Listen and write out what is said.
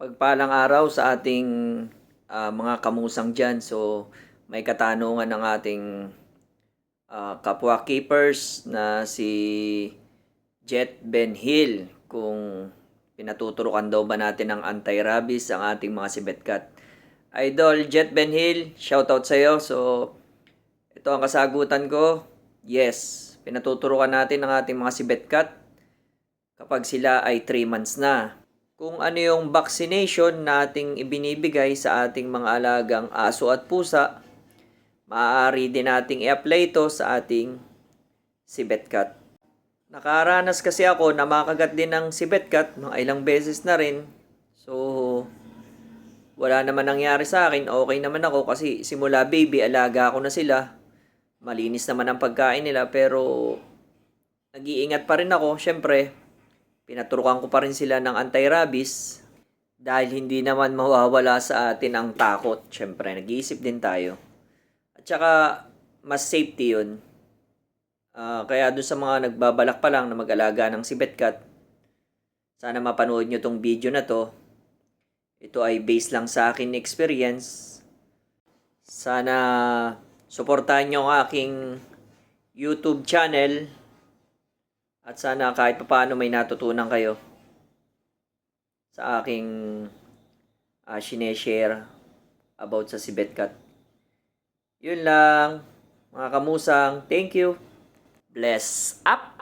Pagpalang araw sa ating ah, mga kamusang dyan. So, may katanungan ng ating ah, kapwa keepers na si Jet Ben Hill kung pinatuturukan daw ba natin ng anti-rabies ang ating mga sibetkat. Idol Jet Ben Hill, shoutout sa iyo. So, ito ang kasagutan ko. Yes, pinatuturukan natin ang ating mga sibetkat kapag sila ay 3 months na. Kung ano yung vaccination na ating ibinibigay sa ating mga alagang aso at pusa, maaari din nating i-apply ito sa ating sibetkat. Nakaranas kasi ako na makagat din ng sibetkat mga ilang beses na rin. So, wala naman nangyari sa akin. Okay naman ako kasi simula baby, alaga ko na sila. Malinis naman ang pagkain nila pero nag-iingat pa rin ako. Syempre, pinaturukan ko pa rin sila ng anti-rabies dahil hindi naman mawawala sa atin ang takot. Syempre, nag-iisip din tayo. At saka, mas safety yun. Ah, kaya dun sa mga nagbabalak pa lang na mag-alaga ng sibetkat, sana mapanood nyo tong video na to. Ito ay based lang sa akin experience. Sana suportahan nyo ang aking YouTube channel at sana kahit papaano may natutunan kayo sa aking uh, share about sa Sibetkat. Yun lang, mga kamusang. Thank you. Bless up!